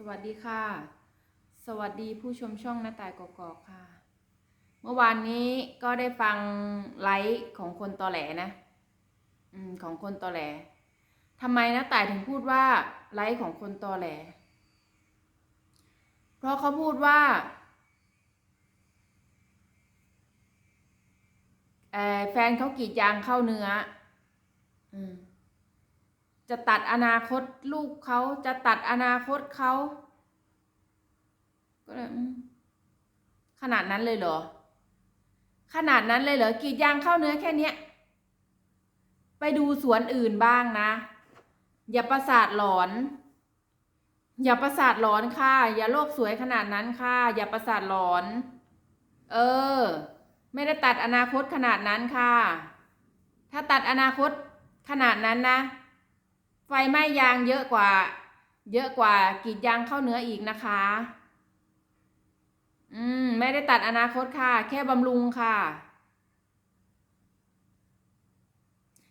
สวัสดีค่ะ สวัสดีผู้ชมช่องหน้าตายกอกๆค่ะ เมื่อวานนี้ก็ได้ฟังไลฟ์ของคนตอแหลนะ อืมของคนตอแหลทำไมนะต่ายถึงพูดว่าไลฟ์ของคนตอแหล เพราะเขาพูดว่าแฟนเขากรีดยางเข้าเนื้อ อืม จะตัดอนาคตลูกเขาจะตัดอนาคตเขาก็เลยขนาดนั้นเลยเหรอ ขนาดนั้นเลยเหรอกรีดยางเข้าเนื้อแค่เนี้ย ไปดูสวนอื่นบ้างนะ อย่าประสาทหลอน อย่าประสาทหลอนค่ะ อย่าโลกสวยขนาดนั้นค่ะ อย่าประสาทหลอน เออ ไม่ได้ตัดอนาคตขนาดนั้นค่ะ ถ้าตัดอนาคตขนาดนั้นนะ ไฟไหม้ยางเยอะกว่า เยอะกว่ากรีดยางเข้าเนื้ออีกนะคะ อืม ไม่ได้ตัดอนาคตค่ะ แค่บำรุงค่ะ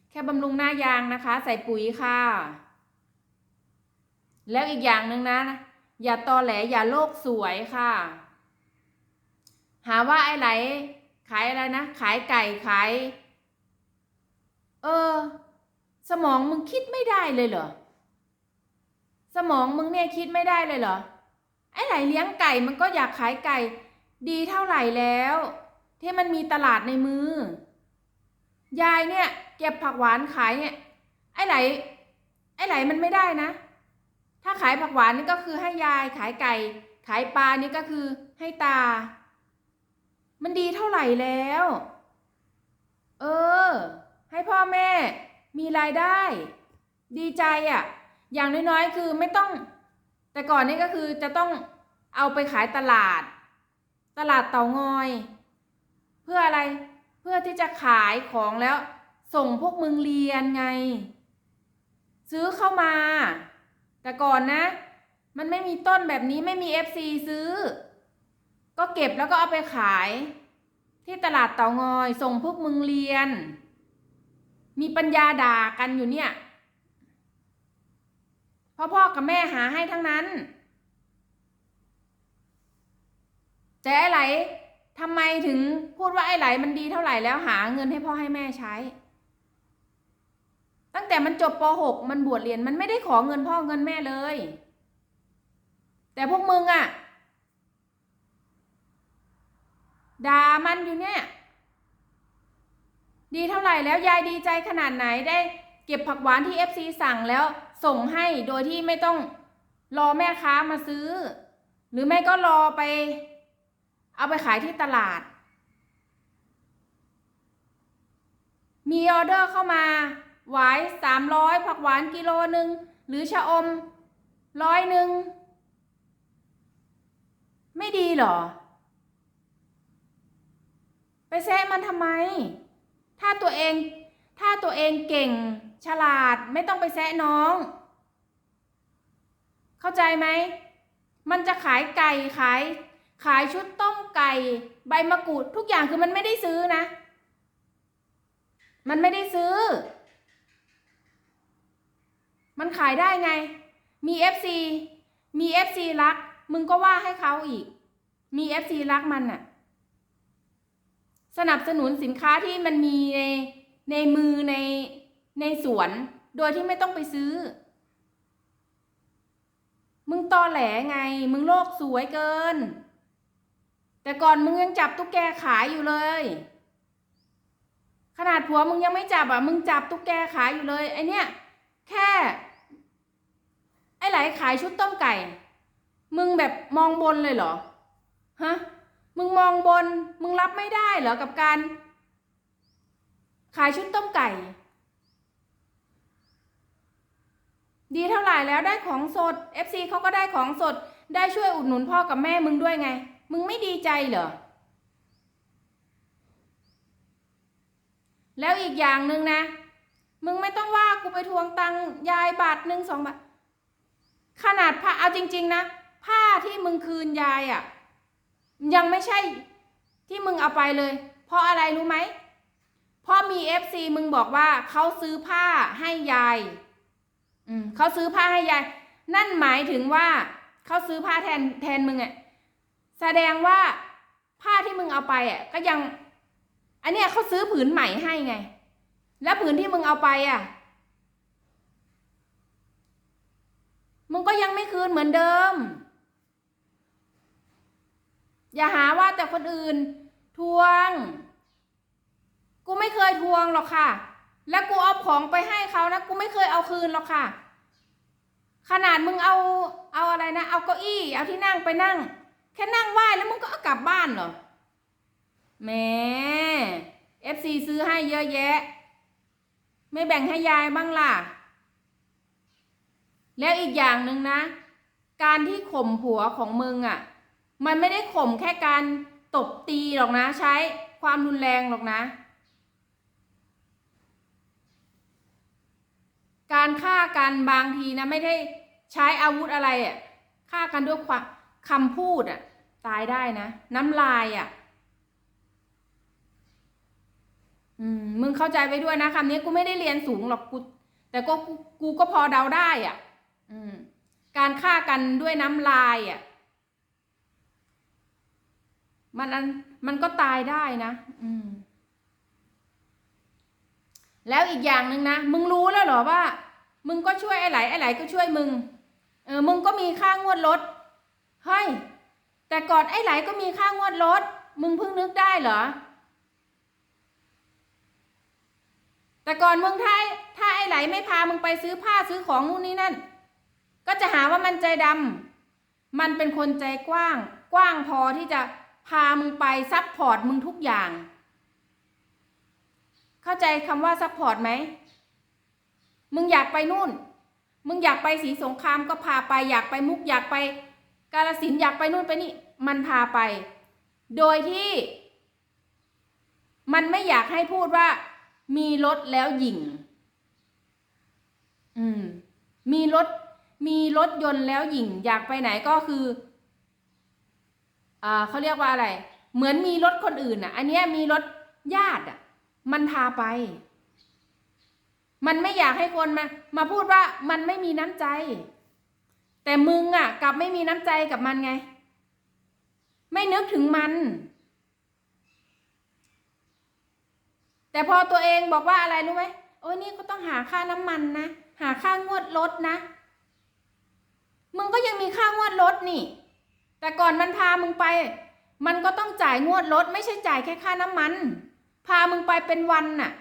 แค่บำรุงหน้ายางนะคะ ใส่ปุ๋ยค่ะ แล้วอีกอย่างหนึ่งนะ อย่าตอแหลอย่าโลกสวยค่ะ หาว่าไอ้ไหล ขายอะไรนะ ขายไก่ขาย เออ สมองมึงคิดไม่ได้เลยเหรอ สมองมึงเนี่ยคิดไม่ได้เลยเหรอ ไอ้ไหลเลี้ยงไก่มันก็อยากขายไก่ ดีเท่าไหร่แล้ว ที่มันมีตลาดในมือ ยายเนี่ยเก็บผักหวานขายเนี่ย ไอ้ไหล ไอ้ไหลมันไม่ได้นะ ถ้าขายผักหวานนี่ก็คือให้ยายขายไก่ ขายปลานี่ก็คือให้ตา มันดีเท่าไหร่แล้ว เออ ให้พ่อแม่ มีรายได้ ดีใจอะ่ะ อย่างน้อยๆ คือไม่ต้อง แต่ก่อนนี่ก็คือจะต้องเอาไปขายตลาด ตลาดเตางอย เพื่ออะไร เพื่อที่จะขายของแล้ว ส่งพวกมึงเรียนไง ซื้อเข้ามา แต่ก่อนนะ มันไม่มีต้นแบบนี้ไม่มี FC ซื้อ ก็เก็บแล้วก็เอาไปขาย ที่ตลาดเตางอย ส่งพวกมึงเรียน มีปัญญาด่ากันอยู่เนี่ยพ่อพ่อกับแม่หาให้ทั้งนั้นแต่ไอ้ไหลทำไมถึงพูดว่าไอ้ไหลมันดีเท่าไหร่แล้วหาเงินให้พ่อให้แม่ใช้ ตั้งแต่มันจบป .6 มันบวชเรียนมันไม่ได้ขอเงินพ่อเงินแม่เลย แต่พวกมึงอะด่ามันอยู่เนี่ย ดีเท่าไหร่แล้วยายดีใจขนาดไหนได้เก็บผักหวานที่ FC สั่งแล้วส่งให้โดยที่ไม่ต้องรอแม่ค้ามาซื้อ หรือไม่ก็รอไป เอาไปขายที่ตลาด มีออเดอร์เข้ามา หวายสามร้อยผักหวานกิโลหนึ่งหรือชะอมร้อยหนึ่งไม่ดีหรอ ไปแซะมันทำไม ถ้าตัวเอง ถ้าตัวเองเก่งฉลาดไม่ต้องไปแซะน้อง เข้าใจไหม มันจะขายไก่ขาย ขายชุดต้มไก่ ใบมะกรูดทุกอย่างคือมันไม่ได้ซื้อนะ มันไม่ได้ซื้อ มันขายได้ไง มี FC มี FC รัก มึงก็ว่าให้เขาอีก มี FC รักมันน่ะ สนับสนุนสินค้าที่มันมีในในมือในในสวน โดยที่ไม่ต้องไปซื้อ มึงตอแหลไง มึงโลกสวยเกิน แต่ก่อนมึงยังจับตุ๊กแกขายอยู่เลย ขนาดผัวมึงยังไม่จับอะ มึงจับตุ๊กแกขายอยู่เลยไอเนี้ยแค่ ไอไหลขายชุดต้มไก่ มึงแบบมองบนเลยเหรอฮะ มึงมองบน มึงรับไม่ได้เหรอกับการ ขายชุดต้มไก่ ดีเท่าไหร่แล้วได้ของสด FC เขาก็ได้ของสด ได้ช่วยอุดหนุนพ่อกับแม่มึงด้วยไง มึงไม่ดีใจเหรอ แล้วอีกอย่างหนึ่งนะ มึงไม่ต้องว่ากูไปทวงตังยายบาทหนึ่งสองบาท ขนาดผ้าเอาจริง ๆ นะ ผ้าที่มึงคืนยายอะ่ะ ยังไม่ใช่ที่มึงเอาไปเลย เพราะอะไรรู้ไหมเพราะมีเอฟซีมึงบอกว่าเขาซื้อผ้าให้ยาย อืมเขาซื้อผ้าให้ยาย นั่นหมายถึงว่าเขาซื้อผ้าแทนแทนมึงอะแสดงว่าผ้าที่มึงเอาไปอะก็ยัง อันเนี้ยเขาซื้อผืนใหม่ให้ไง แล้วผืนที่มึงเอาไปอะมึงก็ยังไม่คืนเหมือนเดิม อย่าหาว่าแต่คนอื่น ทวง กูไม่เคยทวงหรอกค่ะ แล้วกูเอาของไปให้เขานะ กูไม่เคยเอาคืนหรอกค่ะ ขนาดมึงเอาเอาอะไรนะ เอาเก้าอี้ เอาที่นั่งไปนั่ง แค่นั่งไหว้แล้วมึงก็เอากลับบ้านเหรอแหมเอฟซีซื้อให้เยอะแยะ ไม่แบ่งให้ยายบ้างล่ะ แล้วอีกอย่างหนึ่งนะ การที่ข่มผัวของมึงอะ่ะ มันไม่ได้ข่มแค่การตบตีหรอกนะ ใช้ความรุนแรงหรอกนะ การฆ่ากันบางทีนะ ไม่ได้ใช้อาวุธอะไรอะ่ะฆ่ากันด้วยความคำพูดอะ่ะ ตายได้นะ น้ำลายอะ่ะอืมมึงเข้าใจไปด้วยนะคำนี้กูไม่ได้เรียนสูงหรอกกูแต่ก็กูกูก็พอเดาได้อะ อืม การฆ่ากันด้วยน้ำลายอะ มันอันมันก็ตายได้นะ อืม แล้วอีกอย่างหนึ่งนะ มึงรู้แล้วเหรอว่า มึงก็ช่วยไอ้ไหลไอ้ไหลก็ช่วยมึง เออ มึงก็มีค่างวดรถ เฮ้ย แต่ก่อนไอ้ไหลก็มีค่างวดรถ มึงเพิ่งนึกได้เหรอ แต่ก่อนมึงถ้าถ้าไอ้ไหลไม่พามึงไปซื้อผ้าซื้อของนู่นนี่นั่น ก็จะหาว่ามันใจดำมันเป็นคนใจกว้าง กว้างพอที่จะ พามึงไปซัพพอร์ตมึงทุกอย่าง เข้าใจคำว่าซัพพอร์ตไหม มึงอยากไปนู่น มึงอยากไปสีสงครามก็พาไป อยากไปมุกอยากไป กาลสินอยากไปนู่นไปนี่ มันพาไป โดยที่ มันไม่อยากให้พูดว่า มีรถแล้วหยิ่ง อืม มีรถมีรถยนต์แล้วหยิ่ง อยากไปไหนก็คือ เขาเรียกว่าอะไร เหมือนมีรถคนอื่นอะ อันนี้มีรถญาติอะ มันพาไป มันไม่อยากให้คนมา มาพูดว่ามันไม่มีน้ำใจ แต่มึงอะกลับไม่มีน้ำใจกับมันไง ไม่นึกถึงมัน แต่พอตัวเองบอกว่าอะไรรู้ไหมโอ้ยนี่ก็ต้องหาค่าน้ำมันนะ หาค่างวดรถนะ มึงก็ยังมีค่างวดรถนี่ แต่ก่อนมันพามึงไป มันก็ต้องจ่ายงวดรถไม่ใช่จ่ายแค่ค่าน้ำมัน พามึงไปเป็นวันน่ะ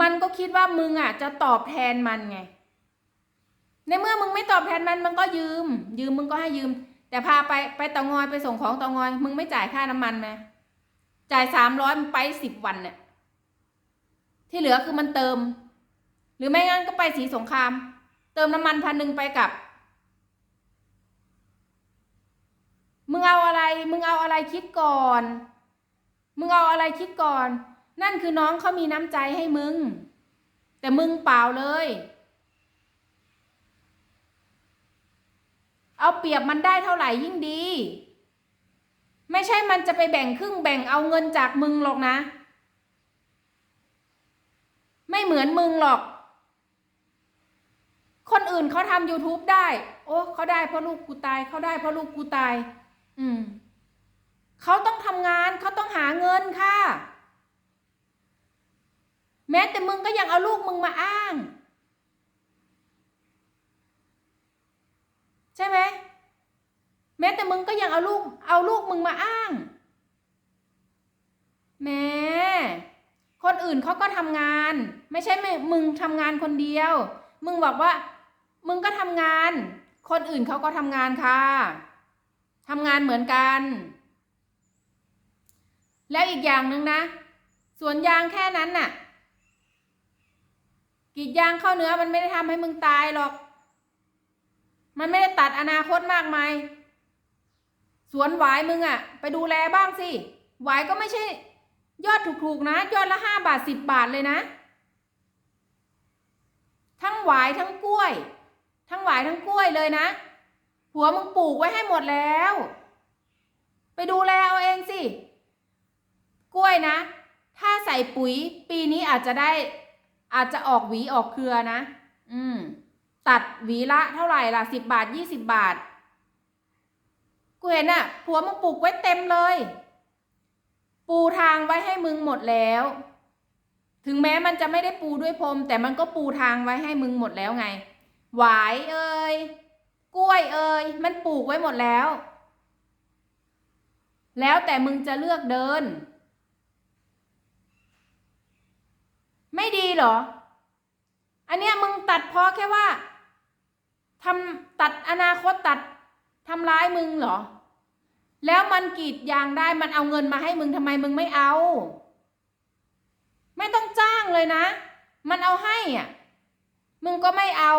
มันก็คิดว่ามึงอะ จะตอบแทนมันไง ในเมื่อมึงไม่ตอบแทนมันมันก็ยืม ยืมมึงก็ให้ยืม แต่พาไปไปตางอยไปส่งของตางอย มึงไม่จ่ายค่าน้ำมันไหมจ่ายสามร้อยมึงไปสิบวันเนี่ยที่เหลือคือมันเติม หรือไม่งั้นก็ไปสีสงคราม เติมน้ำมันพันหนึ่งไปกับ มึงเอาอะไร มึงเอาอะไรคิดก่อน มึงเอาอะไรคิดก่อน นั่นคือน้องเขามีน้ำใจให้มึง แต่มึงเปล่าเลย เอาเปรียบมันได้เท่าไหร่ยิ่งดี ไม่ใช่มันจะไปแบ่งครึ่งแบ่งเอาเงินจากมึงหรอกนะ ไม่เหมือนมึงหรอก คนอื่นเขาทำ YouTube ได้ โอ้เขาได้เพราะลูกกูตายเขาได้เพราะลูกกูตาย อืมเขาต้องทำงานเขาต้องหาเงินค่ะ แม้แต่มึงก็ยังเอาลูกมึงมาอ้าง ใช่ไหมแม้แต่มึงก็ยังเอาลูก เอาลูกมึงมาอ้างแม่คนอื่นเขาก็ทำงาน ไม่ใช่มึงทำงานคนเดียว มึงบอกว่า มึงก็ทำงาน คนอื่นเขาก็ทำงานค่ะ ทำงานเหมือนกัน แล้วอีกอย่างหนึ่งนะ สวนยางแค่นั้นน่ะกีดยางเข้าเนื้อมันไม่ได้ทำให้มึงตายหรอก มันไม่ได้ตัดอนาคตมากมาย สวนหวายมึงอะ ไปดูแลบ้างสิ หวายก็ไม่ใช่ ยอดถูกๆนะ ยอดละห้าบาทสิบบาทเลยนะ ทั้งหวายทั้งกล้วย ทั้งหวายทั้งกล้วยเลยนะ หัวมึงปลูกไว้ให้หมดแล้ว ไปดูแลเอาเองสิ กล้วยนะ ถ้าใส่ปุ๋ย ปีนี้อาจจะได้ อาจจะออกหวีออกเครือนะ อืม ตัดหวีละเท่าไหร่ล่ะสิบบาทยี่สิบบาท กูเห็นอะผัวมึงปลูกไว้เต็มเลย ปูทางไว้ให้มึงหมดแล้ว ถึงแม้มันจะไม่ได้ปูด้วยพรมแต่มันก็ปูทางไว้ให้มึงหมดแล้วไง หวายเอ่ย กล้วยเอ่ยมันปลูกไว้หมดแล้ว แล้วแต่มึงจะเลือกเดิน ไม่ดีเหรอ อันเนี้ยมึงตัดเพราะแค่ว่าทำตัดอนาคตตัดทำร้ายมึงเหรอ แล้วมันกีดยางได้มันเอาเงินมาให้มึงทำไมมึงไม่เอา ไม่ต้องจ้างเลยนะ มันเอาให้อะ มึงก็ไม่เอา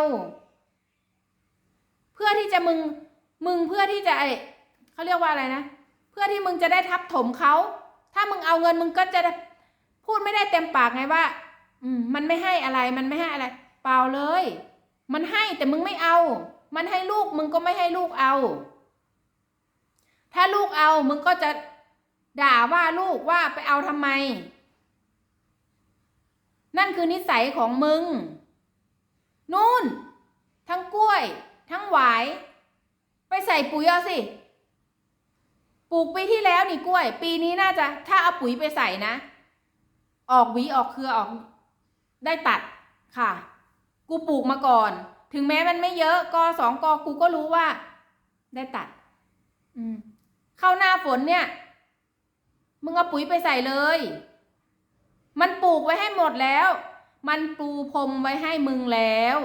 พื่อที่จะมึงมึงเพื่อที่จะไอเขาเรียกว่าอะไรนะ เพื่อที่มึงจะได้ทับถมเขา ถ้ามึงเอาเงินมึงก็จะพูดไม่ได้เต็มปากไงว่า อืมมันไม่ให้อะไรมันไม่ให้อะไร เปล่าเลย มันให้แต่มึงไม่เอา มันให้ลูกมึงก็ไม่ให้ลูกเอา ถ้าลูกเอามึงก็จะด่าว่าลูกว่าไปเอาทำไม นั่นคือนิสัยของมึง นู่น ทั้งกล้วย ทั้งหวาย ไปใส่ปุ๋ยเอาสิ ปลูกปีที่แล้วนี่กล้วย ปีนี้น่าจะถ้าเอาปุ๋ยไปใส่นะ ออกหวีออกเครือออก ได้ตัดค่ะ กูปลูกมาก่อน ถึงแม้มันไม่เยอะกอสองกอกูก็รู้ว่า ได้ตัด อืม เข้าหน้าฝนเนี่ย มึงเอาปุ๋ยไปใส่เลย มันปลูกไว้ให้หมดแล้ว มันปูพรมไว้ให้มึงแล้ว